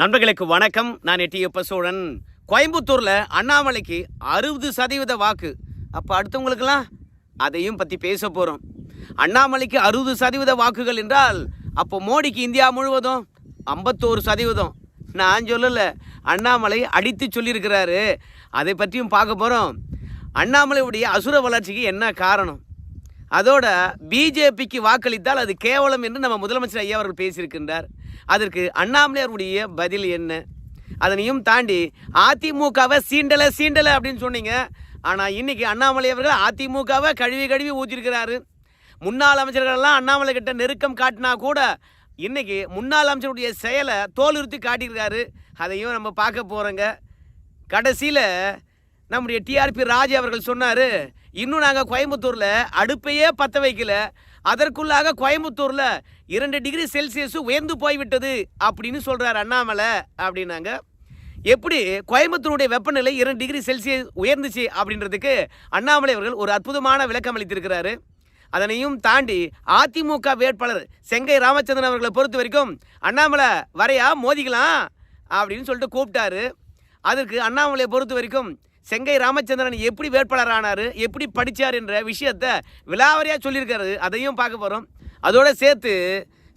நண்பர்களுக்கு வணக்கம். நான் எட்டியப்ப சோழன் கோயம்புத்தூரில் அண்ணாமலைக்கு அறுபது சதவீத வாக்கு. அப்போ அடுத்தவங்களுக்கெல்லாம் அதையும் பற்றி பேச போகிறோம் அண்ணாமலைக்கு அறுபது சதவீத வாக்குகள் என்றால் அப்போ மோடிக்கு இந்தியா முழுவதும் ஐம்பத்தோரு சதவீதம். நான் சொல்லலை. அண்ணாமலை அடித்து சொல்லியிருக்கிறாரு. அதை பற்றியும் பார்க்க போகிறோம் அண்ணாமலையுடைய அசுர வளர்ச்சிக்கு என்ன காரணம்? அதோட பிஜேபிக்கு வாக்களித்தால் அது கேவலம் என்று நம்ம முதலமைச்சர் ஐயா அவர்கள் பேசியிருக்கின்றார். அதற்கு அண்ணாமலையாருடைய பதில் என்ன? அதனையும் தாண்டி அதிமுகவை சீண்டலை சீண்டலை அப்படின்னு சொன்னீங்க. ஆனால் இன்னைக்கு அண்ணாமலை அவர்கள் அதிமுகவை கழுவி கழுவி ஊற்றிருக்கிறாரு முன்னாள் அமைச்சர்களெல்லாம் அண்ணாமலை கிட்ட நெருக்கம் காட்டினா கூட இன்றைக்கி முன்னாள் அமைச்சருடைய செயலை தோலுறுத்தி காட்டியிருக்காரு. அதையும் நம்ம பார்க்க போகிறோங்க கடைசியில் நம்முடைய டிஆர்பி ராஜ் அவர்கள் சொன்னார் இன்னும் நாங்கள் கோயம்புத்தூரில் அடுப்பையே பற்ற வைக்கல. அதற்குள்ளாக கோயம்புத்தூரில் இரண்டு டிகிரி செல்சியஸ் உயர்ந்து போய்விட்டது அப்படின்னு சொல்கிறார் அண்ணாமலை அப்படின்னாங்க. எப்படி கோயம்புத்தூருடைய வெப்பநிலை இரண்டு டிகிரி செல்சியஸ் உயர்ந்துச்சு அப்படின்றதுக்கு அண்ணாமலை அவர்கள் ஒரு அற்புதமான விளக்கம் அளித்திருக்கிறாரு. அதனையும் தாண்டி அதிமுக வேட்பாளர் செங்கை ராமச்சந்திரன் அவர்களை பொறுத்த வரைக்கும் அண்ணாமலை வரையா மோதிக்கலாம் அப்படின்னு சொல்லிட்டு கூப்பிட்டாரு. அதற்கு அண்ணாமலையை பொறுத்த வரைக்கும் செங்கை ராமச்சந்திரன் எப்படி வேட்பாளர் ஆனார் எப்படி படித்தார் என்ற விஷயத்தை விலாவரியாக சொல்லியிருக்காரு. அதையும் பார்க்க போகிறோம் அதோடு சேர்த்து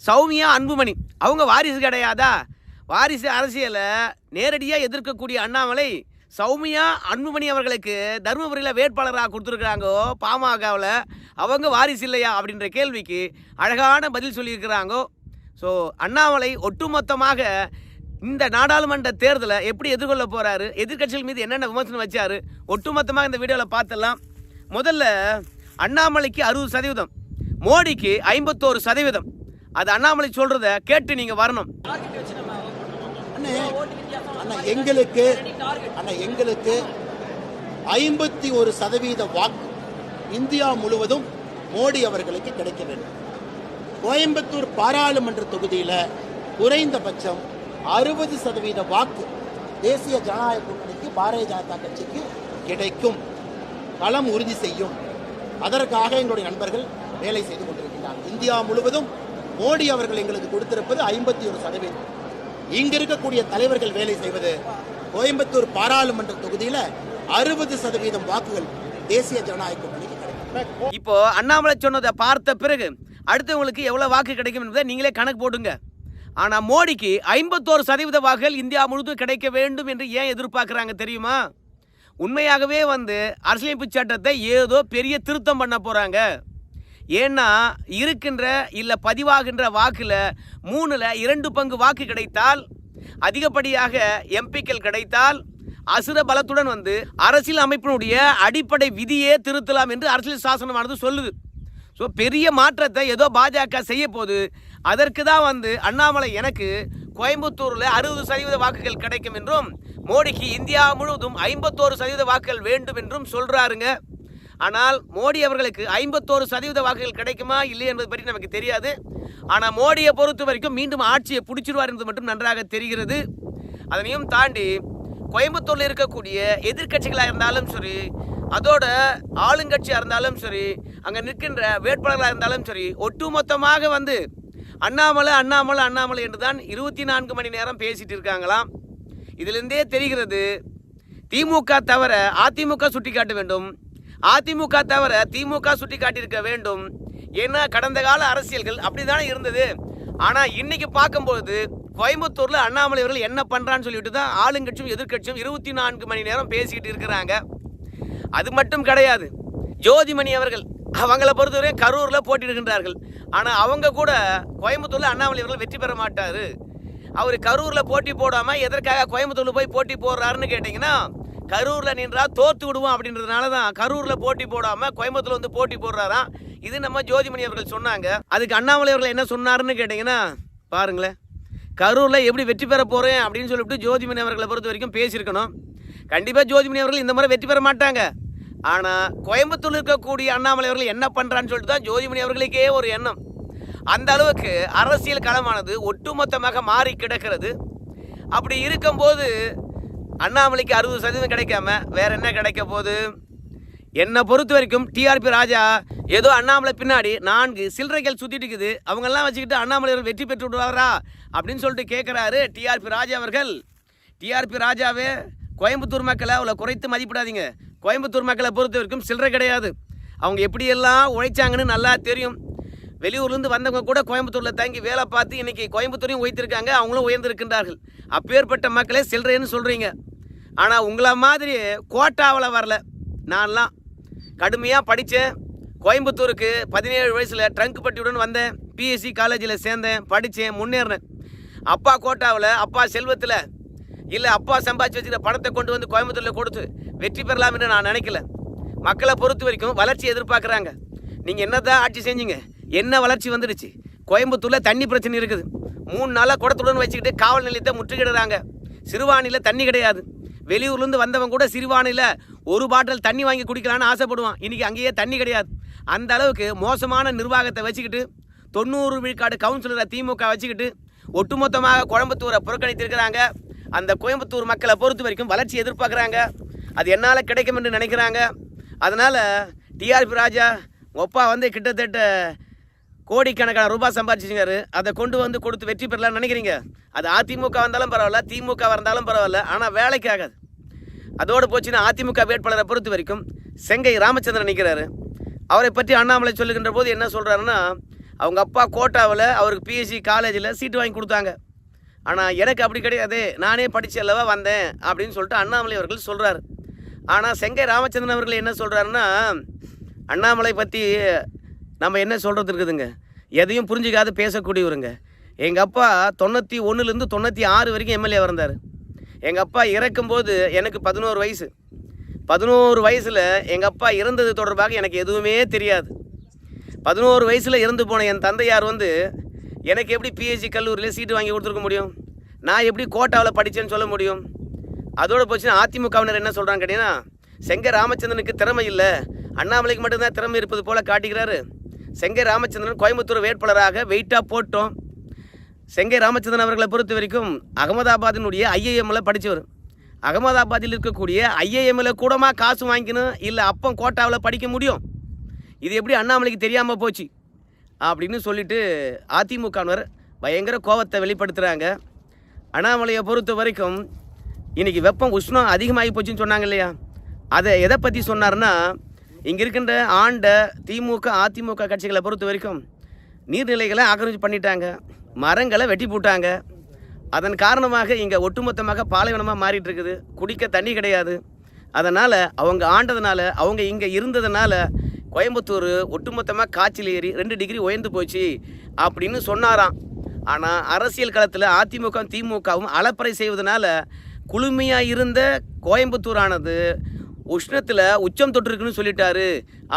சௌமியா அன்புமணி. அவங்க வாரிசு கிடையாதா? வாரிசு அரசியலை நேரடியாக எதிர்க்கக்கூடிய அண்ணாமலை சௌமியா அன்புமணி அவர்களுக்கு தருமபுரியில் வேட்பாளராக கொடுத்துருக்குறாங்கோ பாமகவில். அவங்க வாரிசு இல்லையா அப்படின்ற கேள்விக்கு அழகான பதில் சொல்லியிருக்கிறாங்கோ. ஸோ அண்ணாமலை ஒட்டுமொத்தமாக இந்த நாடாளுமன்ற தேர்தலை எப்படி எதிர்கொள்ள போறாரு? எதிர்க்கட்சிகள் மீது என்னென்ன விமர்சனம் வச்சாரு? ஒட்டுமொத்தமாக இந்த வீடியோவில் பார்த்தலாம் முதல்ல அண்ணாமலைக்கு அறுபது சதவீதம் மோடிக்கு ஐம்பத்தோரு சதவீதம். அது அண்ணாமலை சொல்றத கேட்டு நீங்க வரணும். அண்ணே அண்ணா எங்களுக்கு அண்ணா எங்களுக்கு ஐம்பத்தி ஒரு சதவீத வாக்கு இந்தியா முழுவதும் மோடி அவர்களுக்கு கிடைக்க வேண்டும். கோயம்புத்தூர் பாராளுமன்ற தொகுதியில் குறைந்தபட்சம் அறுபது சதவீத வாக்கு தேசிய ஜனநாயக கூட்டணிக்கு பாரதிய ஜனதா கட்சிக்கு கிடைக்கும். களம் உறுதி செய்யும். அதற்காக எங்களுடைய நண்பர்கள் வேலை செய்து கொண்டிருக்கிறார்கள் இந்தியா முழுவதும் மோடி அவர்கள் எங்களுக்கு கொடுத்திருப்பது ஐம்பத்தி ஒரு சதவீதம். இங்க இருக்கக்கூடிய தலைவர்கள் வேலை செய்வது கோயம்புத்தூர் பாராளுமன்ற தொகுதியில அறுபது சதவீதம் வாக்குகள் தேசிய ஜனநாயக கூட்டணிக்கு கிடைக்கும். இப்போ அண்ணாமலை சொன்னதை பார்த்த பிறகு அடுத்தவங்களுக்கு எவ்வளவு வாக்கு கிடைக்கும் என்பதை நீங்களே கணக்கு போடுங்க ஆனா மோடிக்கு ஐம்பத்தோரு சதவீத வாக்குகள் இந்தியா முழுவதும் கிடைக்க வேண்டும் என்று ஏன் எதிர்பார்க்குறாங்க தெரியுமா? உண்மையாகவே வந்து அரசியலமைப்பு சட்டத்தை ஏதோ பெரிய திருத்தம் பண்ண போறாங்க. ஏன்னா இருக்கின்ற இல்லை பதிவாகின்ற வாக்குல மூணுல இரண்டு பங்கு வாக்கு கிடைத்தால் அதிகப்படியாக எம்பிக்கள் கிடைத்தால் அசுர பலத்துடன் வந்து அரசியல் அமைப்பினுடைய அடிப்படை விதியே திருத்தலாம் என்று அரசியல் சாசனமானது சொல்லுது. ஸோ பெரிய மாற்றத்தை ஏதோ பாஜக செய்ய போது அதற்கு தான் வந்து அண்ணாமலை எனக்கு கோயம்புத்தூரில் அறுபது சதவீத வாக்குகள் கிடைக்கும் என்றும் மோடிக்கு இந்தியா முழுவதும் ஐம்பத்தோரு சதவீத வாக்குகள் வேண்டும் என்றும் சொல்கிறாருங்க ஆனால் மோடி அவர்களுக்கு ஐம்பத்தோரு சதவீத வாக்குகள் கிடைக்குமா இல்லை என்பது பற்றி நமக்கு தெரியாது. ஆனால் மோடியை பொறுத்த வரைக்கும் மீண்டும் ஆட்சியை பிடிச்சிருவார் என்பது மட்டும் நன்றாக தெரிகிறது. அதனையும் தாண்டி கோயம்புத்தூரில் இருக்கக்கூடிய எதிர்க்கட்சிகளாக இருந்தாலும் சரி அதோட ஆளுங்கட்சியாக இருந்தாலும் சரி அங்கே நிற்கின்ற வேட்பாளர்களாக இருந்தாலும் சரி ஒட்டுமொத்தமாக வந்து அண்ணாமலை அண்ணாமலை அண்ணாமலை என்று தான் இருபத்தி நான்கு மணி நேரம் பேசிட்டு இருக்காங்களாம். இதிலிருந்தே தெரிகிறது திமுக தவிர அதிமுக சுட்டிக்காட்ட வேண்டும். அதிமுக தவிர திமுக சுட்டி காட்டியிருக்க வேண்டும். ஏன்னா கடந்த கால அரசியல்கள் அப்படிதானே இருந்தது. ஆனா இன்னைக்கு பார்க்கும்போது கோயம்புத்தூர்ல அண்ணாமலை அவர்கள் என்ன பண்றான்னு சொல்லிட்டு தான் ஆளுங்கட்சியும் எதிர்கட்சியும் இருபத்தி நான்கு மணி நேரம் பேசிக்கிட்டு இருக்கிறாங்க. அது மட்டும் கிடையாது. ஜோதிமணி அவர்கள் அவங்கள பொறுத்தவரை கரூர்ல போட்டியிடுகின்றார்கள். ஆனா அவங்க கூட கோயம்புத்தூர்ல அண்ணாமலை அவர்கள் வெற்றி பெற மாட்டாரு. அவர் கரூர்ல போட்டி போடாம எதற்காக கோயம்புத்தூர்ல போய் போட்டி போடுறாருன்னு கேட்டீங்கன்னா கரூர்ல நின்றா தோத்து விடுவோம் அப்படின்றதுனால தான் கரூர்ல போட்டி போடாம கோயம்புத்தூர்ல வந்து போட்டி போடுறாராம். இது நம்ம ஜோதிமணி அவர்கள் சொன்னாங்க. அதுக்கு அண்ணாமலை அவர்கள் என்ன சொன்னாருன்னு கேட்டீங்கன்னா பாருங்களேன். கரூர்ல எப்படி வெற்றி பெற போறேன் அப்படின்னு சொல்லிட்டு ஜோதிமணி அவர்களை பொறுத்த வரைக்கும் பேசியிருக்கணும். கண்டிப்பா ஜோதிமணி அவர்கள் இந்த முறை வெற்றி பெற மாட்டாங்க. ஆனா கோயம்புத்தூர்ல இருக்கக்கூடிய அண்ணாமலை அவர்கள் என்ன பண்றான்னு சொல்லிட்டு தான் ஜோதிமணி அவர்களுக்கே ஒரு எண்ணம். அந்த அளவுக்கு அரசியல் களமானது ஒட்டுமொத்தமாக மாறி கிடக்கிறது. அப்படி இருக்கும்போது அண்ணாமலைக்கு அறுபது சதவீதம் கிடைக்காம வேற என்ன கிடைக்க போகுது? என்னை பொறுத்த வரைக்கும் டிஆர்பி ராஜா ஏதோ அண்ணாமலை பின்னாடி நான்கு சில்லறைகள் சுற்றிட்டு இருக்குது. அவங்கெல்லாம் வச்சுக்கிட்டு அண்ணாமலை அவர்கள் வெற்றி பெற்று விடுவாரா? அப்படின்னு சொல்லிட்டு கேட்குறாரு டிஆர்பி ராஜா அவர்கள். டிஆர்பி ராஜாவே கோயம்புத்தூர் மக்களை அவ்வளோ குறைத்து மதிப்பிடாதீங்க. கோயம்புத்தூர் மக்களை பொறுத்த வரைக்கும் சில்லறை கிடையாது. அவங்க எப்படியெல்லாம் உழைச்சாங்கன்னு நல்லா தெரியும். வெளியூர்லேருந்து வந்தவங்க கூட கோயம்புத்தூரில் தங்கி வேலை பார்த்து இன்றைக்கி கோயம்புத்தூரையும் உயர்த்திருக்காங்க அவங்களும் உயர்ந்திருக்கின்றார்கள். அப்பேற்பட்ட மக்களே சில்லறைன்னு சொல்கிறீங்க ஆனால் உங்களை மாதிரி கோட்டாவில் வரல. நான்லாம் கடுமையாக படித்தேன் கோயம்புத்தூருக்கு பதினேழு வயசில் ட்ரங்க் பட்டியுடன் வந்தேன். பிஎஸ்சி காலேஜில் சேர்ந்தேன். படித்தேன் முன்னேறினேன். அப்பா கோட்டாவில் அப்பா செல்வத்தில். இல்லை அப்பா சம்பாதிச்சு வச்சுக்கிற பணத்தை கொண்டு வந்து கோயம்புத்தூரில் கொடுத்து வெற்றி பெறலாம் என்று நான் நினைக்கல. மக்களை பொறுத்த வரைக்கும் வளர்ச்சி எதிர்பார்க்குறாங்க. நீங்கள் என்னதான் ஆட்சி செஞ்சீங்க? என்ன வளர்ச்சி வந்துடுச்சு? கோயம்புத்தூரில் தண்ணி பிரச்சனை இருக்குது. மூணு நாளாக குடத்துடன் வச்சுக்கிட்டு காவல் நிலையத்தை முற்றுகிடுறாங்க சிறுவாணியில் தண்ணி கிடையாது. வெளியூர்லேருந்து வந்தவன் கூட சிறுவானில் ஒரு பாட்டில் தண்ணி வாங்கி குடிக்கலான்னு ஆசைப்படுவான். இன்றைக்கி அங்கேயே தண்ணி கிடையாது. அந்த அளவுக்கு மோசமான நிர்வாகத்தை வச்சுக்கிட்டு தொண்ணூறு விழுக்காடு கவுன்சிலரை திமுக வச்சுக்கிட்டு ஒட்டுமொத்தமாக கோயம்புத்தூரை புறக்கணித்திருக்கிறாங்க. அந்த கோயம்புத்தூர் மக்களை பொறுத்த வரைக்கும் வளர்ச்சி எதிர்பார்க்குறாங்க. அது என்னால் கிடைக்கும் என்று நினைக்கிறாங்க. அதனால் டிஆர்பி ராஜா ஒப்பா வந்து கிட்டத்தட்ட கோடிக்கணக்கான ரூபாய் சம்பாதிச்சிருக்காரு அதை கொண்டு வந்து கொடுத்து வெற்றி பெறலாம்னு நினைக்கிறீங்க? அது அதிமுக வந்தாலும் பரவாயில்ல திமுக வந்தாலும் பரவாயில்ல ஆனால் வேலைக்கு ஆகாது. அதோடு போச்சுன்னா அதிமுக வேட்பாளரை பொறுத்த வரைக்கும் செங்கை ராமச்சந்திரன் நிற்கிறாரு அவரை பற்றி அண்ணாமலை சொல்லுகின்ற போது என்ன சொல்கிறாருன்னா அவங்க அப்பா கோட்டாவில் அவருக்கு பிஎஸ்சி காலேஜில் சீட்டு வாங்கி கொடுத்தாங்க. ஆனால் எனக்கு அப்படி கிடையாது. நானே படித்து அல்லவா வந்தேன் அப்படின்னு சொல்லிட்டு அண்ணாமலை அவர்கள் சொல்கிறாரு ஆனால் செங்கை ராமச்சந்திரன் அவர்கள் என்ன சொல்கிறாருன்னா அண்ணாமலை பற்றி நம்ம என்ன சொல்கிறது இருக்குதுங்க? எதையும் புரிஞ்சிக்காத பேசக்கூடியவருங்க. எங்கள் அப்பா தொண்ணூற்றி ஒன்றுலேருந்து தொண்ணூற்றி ஆறு வரைக்கும் எம்எல்ஏ இருந்தார். எங்கள் அப்பா இறக்கும்போது எனக்கு பதினோரு வயசு. பதினோரு வயசில் எங்கள் அப்பா இறந்தது தொடர்பாக எனக்கு எதுவுமே தெரியாது. பதினோரு வயசில் இறந்து போன என் தந்தையார் வந்து எனக்கு எப்படி பிஹெச்டி கல்லூரியில் சீட்டு வாங்கி கொடுத்துருக்க முடியும்? நான் எப்படி கோட்டாவில் படித்தேன்னு சொல்ல முடியும்? அதோடு போச்சுன்னா அதிமுகவினர் என்ன சொல்கிறாங்க கேட்டீங்கன்னா செங்க ராமச்சந்திரனுக்கு திறமை இல்லை. அண்ணாமலைக்கு மட்டும்தான் திறமை இருப்பது போல காட்டுகிறாரு செங்கை ராமச்சந்திரன் கோயம்புத்தூர் வேட்பாளராக வெயிட்டாக போட்டோம். செங்கை ராமச்சந்திரன் அவர்களை பொறுத்த வரைக்கும் அகமதாபாத்தினுடைய ஐஏஎம்மில் படித்தவர் அகமதாபாத்தில் இருக்கக்கூடிய ஐஏஎம்மில் கூடமாக காசு வாங்கிக்கணும் இல்லை அப்பம் கோட்டாவில் படிக்க முடியும். இது எப்படி அண்ணாமலைக்கு தெரியாமல் போச்சு? அப்படின்னு சொல்லிட்டு அதிமுகவினர் பயங்கர கோவத்தை வெளிப்படுத்துகிறாங்க அண்ணாமலையை பொறுத்த வரைக்கும் இன்றைக்கி வெப்பம் உஷ்ணம் அதிகமாகி போச்சுன்னு சொன்னாங்க இல்லையா? அதை எதை பற்றி சொன்னார்னா இங்கே இருக்கின்ற ஆண்ட திமுக அதிமுக கட்சிகளை பொறுத்த வரைக்கும் நீர்நிலைகளை ஆக்கிரமிச்சு பண்ணிட்டாங்க மரங்களை வெட்டி போட்டாங்க. அதன் காரணமாக இங்கே ஒட்டுமொத்தமாக பாலைவனமாக மாறிட்டு இருக்குது குடிக்க தண்ணி கிடையாது. அதனால் அவங்க ஆண்டதுனால அவங்க இங்கே இருந்ததுனால கோயம்புத்தூர் ஒட்டுமொத்தமாக காய்ச்சல் ஏறி ரெண்டு டிகிரி உயர்ந்து போச்சு அப்படின்னு சொன்னாராம். ஆனால் அரசியல் களத்தில் அதிமுக திமுகவும் அலப்பறை செய்வதனால குளுமையாக இருந்த கோயம்புத்தூரானது உஷ்ணத்தில் உச்சம் தொட்டிருக்குன்னு சொல்லிட்டாரு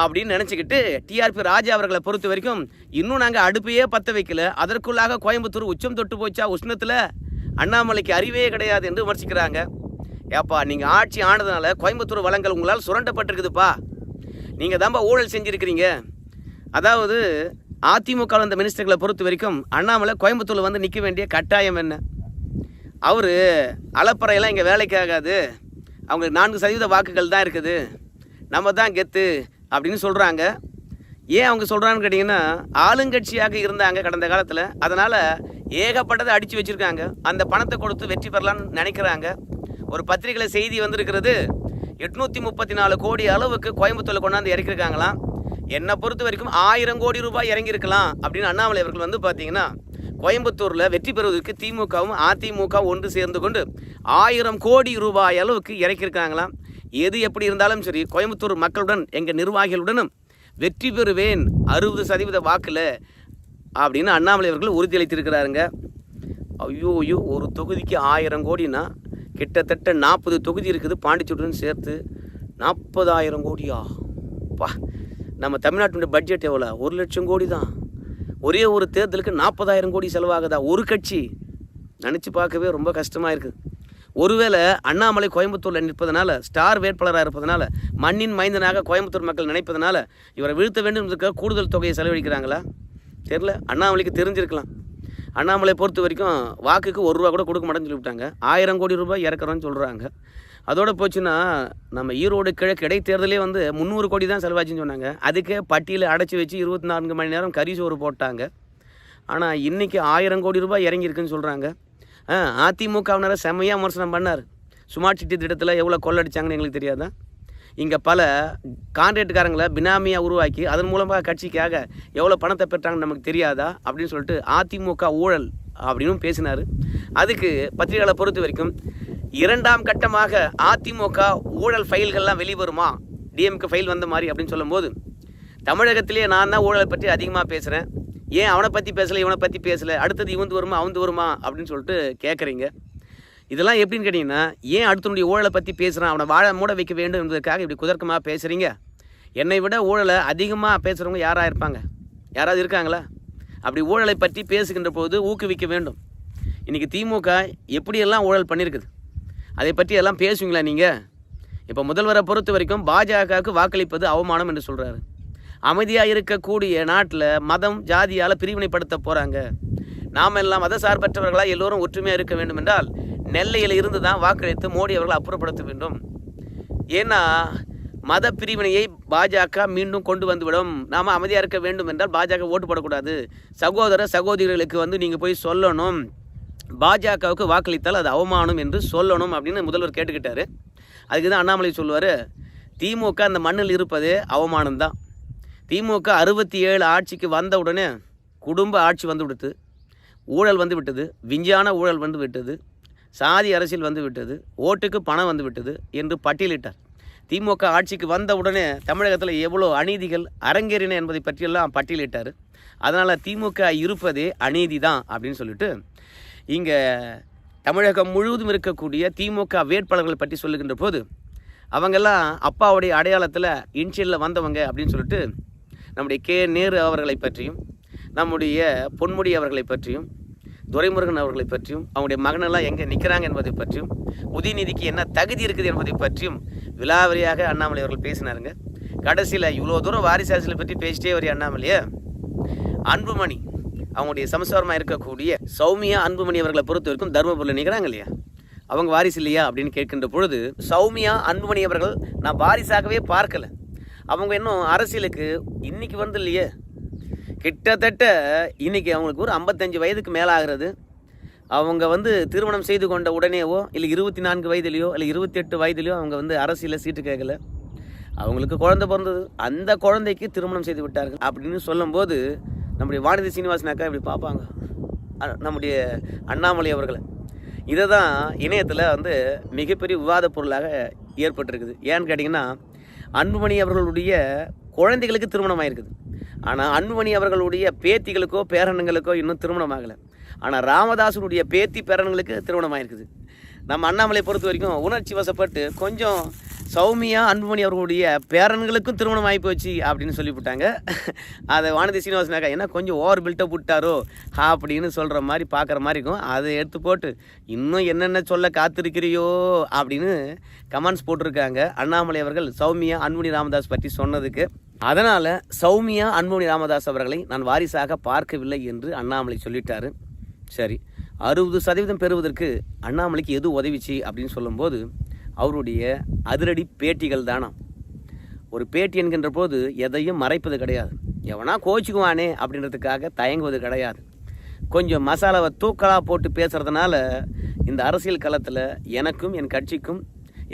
அப்படின்னு நினச்சிக்கிட்டு டிஆர்பி ராஜா அவர்களை பொறுத்த வரைக்கும் இன்னும் நாங்கள் அடுப்பையே பற்ற வைக்கல. அதற்குள்ளாக கோயம்புத்தூர் உச்சம் தொட்டு போச்சா உஷ்ணத்தில்? அண்ணாமலைக்கு அறிவே கிடையாது என்று விமர்சிக்கிறாங்க. ஏப்பா நீங்கள் ஆட்சி ஆனதுனால கோயம்புத்தூர் வளங்கள் உங்களால் சுரண்டப்பட்டிருக்குதுப்பா. நீங்கள் தான்ப்பா ஊழல் செஞ்சுருக்கிறீங்க. அதாவது அதிமுக வந்த மினிஸ்டர்களை பொறுத்த வரைக்கும் அண்ணாமலை கோயம்புத்தூரில் வந்து நிற்க வேண்டிய கட்டாயம் என்ன? அவர் அலப்பறையெல்லாம் இங்கே வேலைக்கு ஆகாது. அவங்களுக்கு நான்கு சதவீத வாக்குகள் தான் இருக்குது. நம்ம தான் கெத்து அப்படின்னு சொல்கிறாங்க ஏன் அவங்க சொல்கிறான்னு கேட்டிங்கன்னா ஆளுங்கட்சியாக இருந்தாங்க கடந்த காலத்தில். அதனால் ஏகப்பட்டதை அடித்து வச்சுருக்காங்க. அந்த பணத்தை கொடுத்து வெற்றி பெறலாம்னு நினைக்கிறாங்க. ஒரு பத்திரிகையில் செய்தி வந்திருக்கிறது எட்நூற்றி முப்பத்தி நாலு கோடி அளவுக்கு கோயம்புத்தூரில் கொண்டாந்து இறக்கியிருக்காங்களாம். என்னை பொறுத்த வரைக்கும் ஆயிரம் கோடி ரூபாய் இறங்கியிருக்கலாம் அப்படின்னு அண்ணாமலை அவர்கள் வந்து பார்த்தீங்கன்னா கோயம்புத்தூரில் வெற்றி பெறுவதற்கு திமுகவும் அதிமுகவும் ஒன்று சேர்ந்து கொண்டு ஆயிரம் கோடி ரூபாய் அளவுக்கு இறக்கியிருக்காங்களாம் எது எப்படி இருந்தாலும் சரி கோயம்புத்தூர் மக்களுடன் எங்கள் நிர்வாகிகளுடனும் வெற்றி பெறுவேன் அறுபது சதவீத வாக்கில் அப்படின்னு அண்ணாமலை அவர்கள் உறுதியளித்திருக்கிறாருங்க ஐயோ ஐயோ ஒரு தொகுதிக்கு ஆயிரம் கோடினா கிட்டத்தட்ட நாற்பது தொகுதி இருக்குது பாண்டிச்சேரியுடன் சேர்த்து நாற்பதாயிரம் கோடியா? பா நம்ம தமிழ்நாட்டுடைய பட்ஜெட் எவ்வளோ ஒரு லட்சம் கோடி தான் ஒரே ஒரு தேர்தலுக்கு நாற்பதாயிரம் கோடி செலவாகுதா? ஒரு கட்சி. நினச்சி பார்க்கவே ரொம்ப கஷ்டமாக இருக்குது ஒருவேளை அண்ணாமலை கோயம்புத்தூரில் நிற்பதனால ஸ்டார் வேட்பாளராக இருப்பதனால மண்ணின் மைந்தனாக கோயம்புத்தூர் மக்கள் நினைப்பதனால இவரை வீழ்த்த வேண்டும் இருக்க கூடுதல் தொகையை செலவழிக்கிறாங்களா? தெரில அண்ணாமலைக்கு தெரிஞ்சிருக்கலாம். அண்ணாமலை பொறுத்த வரைக்கும் வாக்குக்கு ஒரு ரூபா கூட கொடுக்க மாட்டேன்னு சொல்லிவிட்டாங்க. ஆயிரம் கோடி ரூபாய் இறக்குறோன்னு சொல்கிறாங்க அதோடு போச்சுன்னா நம்ம ஈரோடு கிழக்கு இடைத்தேர்தலே வந்து முந்நூறு கோடி தான் செலவாச்சுன்னு சொன்னாங்க. அதுக்கே பட்டியலை அடைச்சி வச்சு இருபத்தி நான்கு மணி நேரம் கறி சோறு போட்டாங்க. ஆனால் இன்றைக்கி ஆயிரம் கோடி ரூபாய் இறங்கியிருக்குன்னு சொல்கிறாங்க அதிமுகவினரை செம்மையாக விமர்சனம் பண்ணார். சுமார் சிட்டி திட்டத்தில் எவ்வளோ கொள்ளடிச்சாங்கன்னு எங்களுக்கு தெரியாதா? இங்கே பல கான்ட்ராக்டுக்காரங்களை பினாமியாக உருவாக்கி அதன் மூலமாக கட்சிக்காக எவ்வளோ பணத்தை பெற்றாங்கன்னு நமக்கு தெரியாதா? அப்படின்னு சொல்லிட்டு அதிமுக ஊழல் அப்படின்னு பேசினார். அதுக்கு பத்திரிகைகளை பொறுத்த வரைக்கும் இரண்டாம் கட்டமாக அதிமுக ஊழல் ஃபைல்கள்லாம் வெளிவருமா? டிஎம்கே ஃபைல் வந்த மாதிரி அப்படின்னு சொல்லும்போது தமிழகத்திலேயே நான் தான் ஊழலை பற்றி அதிகமாக பேசுகிறேன் ஏன் அவனை பற்றி பேசலை இவனை பற்றி பேசலை? அடுத்தது இவந்து வருமா அவந்து வருமா? அப்படின்னு சொல்லிட்டு கேட்குறீங்க இதெல்லாம் எப்படின்னு கேட்டிங்கன்னா ஏன் அடுத்தனுடைய ஊழலை பற்றி பேசுகிறான் அவனை வாழ மூட வைக்க வேண்டும் என்பதற்காக இப்படி குதர்க்கமாக பேசுகிறீங்க என்னை விட ஊழலை அதிகமாக பேசுகிறவங்க யாராக இருப்பாங்க? யாராவது இருக்காங்களா? அப்படி ஊழலை பற்றி பேசுகின்ற போது ஊக்குவிக்க வேண்டும். இன்றைக்கி திமுக எப்படியெல்லாம் ஊழல் பண்ணியிருக்குது அதை பற்றி எல்லாம் பேசுவீங்களா நீங்கள் இப்போ முதல்வரை பொறுத்த வரைக்கும் பாஜகவுக்கு வாக்களிப்பது அவமானம் என்று சொல்கிறாரு அமைதியாக இருக்கக்கூடிய நாட்டில் மதம் ஜாதியால் பிரிவினைப்படுத்த போகிறாங்க நாம் எல்லாம் மத சார்பற்றவர்களாக எல்லோரும் ஒற்றுமையாக இருக்க வேண்டும் என்றால் நெல்லையில் இருந்து தான் வாக்களித்து மோடி அவர்களை அப்புறப்படுத்த வேண்டும். ஏன்னா மத பிரிவினையை பாஜக மீண்டும் கொண்டு வந்துவிடும். நாம் அமைதியாக இருக்க வேண்டும் என்றால் பாஜக ஓட்டு போடக்கூடாது. சகோதர சகோதரிகளுக்கு வந்து நீங்கள் போய் சொல்லணும். பாஜகவுக்கு வாக்களித்தால் அது அவமானம் என்று சொல்லணும் அப்படின்னு முதல்வர் கேட்டுக்கிட்டாரு. அதுக்கு தான் அண்ணாமலை சொல்லுவார் திமுக அந்த மண்ணில் இருப்பதே அவமானம் தான் திமுக அறுபத்தி ஏழு ஆட்சிக்கு வந்த உடனே குடும்ப ஆட்சி வந்து விடுத்து ஊழல் வந்து விட்டது விஞ்ஞான ஊழல் வந்து விட்டது சாதி அரசியல் வந்து விட்டது ஓட்டுக்கு பணம் வந்து விட்டது என்று பட்டியலிட்டார். திமுக ஆட்சிக்கு வந்த உடனே தமிழகத்தில் எவ்வளோ அநீதிகள் அரங்கேறின என்பதை பற்றியெல்லாம் பட்டியலிட்டார். அதனால் திமுக இருப்பதே அநீதி தான் அப்படின்னு சொல்லிட்டு இங்கே தமிழகம் முழுவதும் இருக்கக்கூடிய திமுக வேட்பாளர்களை பற்றி சொல்லுகின்ற போது அவங்கெல்லாம் அப்பாவுடைய அடையாளத்தில் இன்ஷியலில் வந்தவங்க அப்படின்னு சொல்லிட்டு நம்முடைய கே. நேரு அவர்களை பற்றியும் நம்முடைய பொன்முடி அவர்களை பற்றியும் துரைமுருகன் அவர்களை பற்றியும் அவங்களுடைய மகனெல்லாம் எங்கே நிற்கிறாங்க என்பதை பற்றியும் உதயநிதிக்கு என்ன தகுதி இருக்குது என்பதை பற்றியும் விலாவரியாக அண்ணாமலை அவர்கள் பேசினாருங்க. கடைசியில் இவ்வளோ தூரம் வாரிசு அரசியலை பற்றி பேசிட்டே வரைய அண்ணாமலையே அன்புமணி அவங்களுடைய சமஸ்காரமாக இருக்கக்கூடிய சௌமியா அன்புமணி அவர்களை பொறுத்த வரைக்கும் தருமபுரியில் நிற்கிறாங்க இல்லையா? அவங்க வாரிசு இல்லையா அப்படின்னு கேட்கின்ற பொழுது சௌமியா அன்புமணி அவர்கள் நான் வாரிசாகவே பார்க்கலை. அவங்க இன்னும் அரசியலுக்கு இன்னைக்கு வந்து இல்லையே கிட்டத்தட்ட இன்றைக்கி அவங்களுக்கு ஒரு ஐம்பத்தஞ்சு வயதுக்கு மேலாகிறது. அவங்க வந்து திருமணம் செய்து கொண்ட உடனேவோ இல்லை இருபத்தி நான்கு வயதுலேயோ இல்லை இருபத்தி எட்டு வயதுலேயோ அவங்க வந்து அரசியலில் சீட்டு கேட்கல. அவங்களுக்கு குழந்தை பிறந்தது. அந்த குழந்தைக்கு திருமணம் செய்து விட்டார்கள் அப்படின்னு சொல்லும்போது நம்முடைய வானதி சீனிவாசனாக்கா இப்படி பார்ப்பாங்க. நம்முடைய அண்ணாமலை அவர்களை. இதை தான் இணையத்தில் வந்து மிகப்பெரிய விவாத பொருளாக ஏற்பட்டிருக்குது. ஏன்னு கேட்டிங்கன்னா அன்புமணி அவர்களுடைய குழந்தைகளுக்கு திருமணம் ஆயிருக்குது ஆனால் அன்புமணி அவர்களுடைய பேத்திகளுக்கோ பேரனுங்களுக்கோ இன்னும் திருமணம் ஆகலை ஆனால் ராமதாசனுடைய பேத்தி பேரனுங்களுக்கு திருமணம் ஆயிருக்குது நம்ம அண்ணாமலை பொறுத்த வரைக்கும் உணர்ச்சி வசப்பட்டு கொஞ்சம் சௌமியா அன்புமணி அவர்களுடைய பேரன்களுக்கும் திருமணம் ஆகி போச்சு அப்படின்னு சொல்லிவிட்டாங்க. அதை வானதி சீனிவாசனாக்கா என்ன கொஞ்சம் ஓவர் பில்ட்டை விட்டாரோ? அப்படின்னு சொல்கிற மாதிரி பார்க்குற மாதிரி இருக்கும். அதை எடுத்து போட்டு இன்னும் என்னென்ன சொல்ல காத்திருக்கிறியோ? அப்படின்னு கமெண்ட்ஸ் போட்டிருக்காங்க. அண்ணாமலை அவர்கள் சௌமியா அன்புமணி ராமதாஸ் பற்றி சொன்னதுக்கு. அதனால் சௌமியா அன்புமணி ராமதாஸ் அவர்களை நான் வாரிசாக பார்க்கவில்லை என்று அண்ணாமலை சொல்லிட்டாரு. சரி. அறுபது சதவீதம் பெறுவதற்கு அண்ணாமலைக்கு எது உதவிச்சு அப்படின்னு சொல்லும்போது அவருடைய அதிரடி பேட்டிகள் தானாம் ஒரு பேட்டி என்கின்ற போது எதையும் மறைப்பது கிடையாது. எவனா கோச்சிக்குவானே அப்படின்றதுக்காக தயங்குவது கிடையாது. கொஞ்சம் மசாலாவை தூக்கலாக போட்டு பேசுறதுனால இந்த அரசியல் களத்தில் எனக்கும் என் கட்சிக்கும்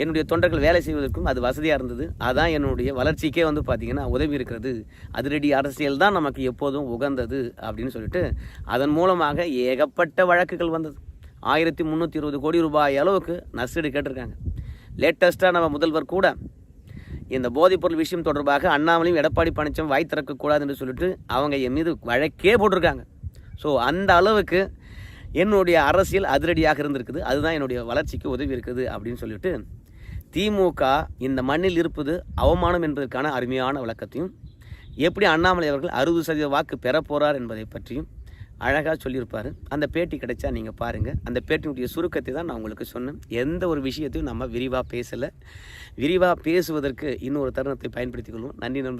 என்னுடைய தொண்டர்கள் வேலை செய்வதற்கும் அது வசதியாக இருந்தது. அதான் என்னுடைய வளர்ச்சிக்கே வந்து பார்த்திங்கன்னா உதவி இருக்கிறது. அதிரடி அரசியல் தான் நமக்கு எப்போதும் உகந்தது அப்படின்னு சொல்லிட்டு அதன் மூலமாக ஏகப்பட்ட வழக்குகள் வந்தது. ஆயிரத்தி முந்நூற்றி இருபது கோடி ரூபாய் அளவுக்கு நஷ்டீடு கேட்டிருக்காங்க. லேட்டஸ்ட்டாக நம்ம முதல்வர் கூட இந்த போதைப்பொருள் விஷயம் தொடர்பாக அண்ணாமலையும் எடப்பாடி பழனிசாமி வாய் திறக்கக்கூடாது என்று சொல்லிட்டு அவங்க என் மீது வழக்கே போட்டிருக்காங்க. ஸோ அந்த அளவுக்கு என்னுடைய அரசியல் அதிரடியாக இருந்திருக்குது. அதுதான் என்னுடைய வளர்ச்சிக்கு உதவி இருக்குது அப்படின்னு சொல்லிட்டு திமுக இந்த மண்ணில் இருப்பது அவமானம் என்பதற்கான அருமையான விளக்கத்தையும் எப்படி அண்ணாமலை அவர்கள் அறுபது சதவீத வாக்கு பெறப்போகிறார் என்பதை பற்றியும் அழகாக சொல்லியிருப்பார். அந்த பேட்டி கிடைச்சா நீங்கள் பாருங்கள் அந்த பேட்டியுடைய சுருக்கத்தை தான் நான் உங்களுக்கு சொன்னேன். எந்த ஒரு விஷயத்தையும் நம்ம விரிவாக பேசலை. விரிவாக பேசுவதற்கு இன்னொரு தருணத்தை பயன்படுத்திக் கொள்வோம். நன்றி நண்பர்கள்.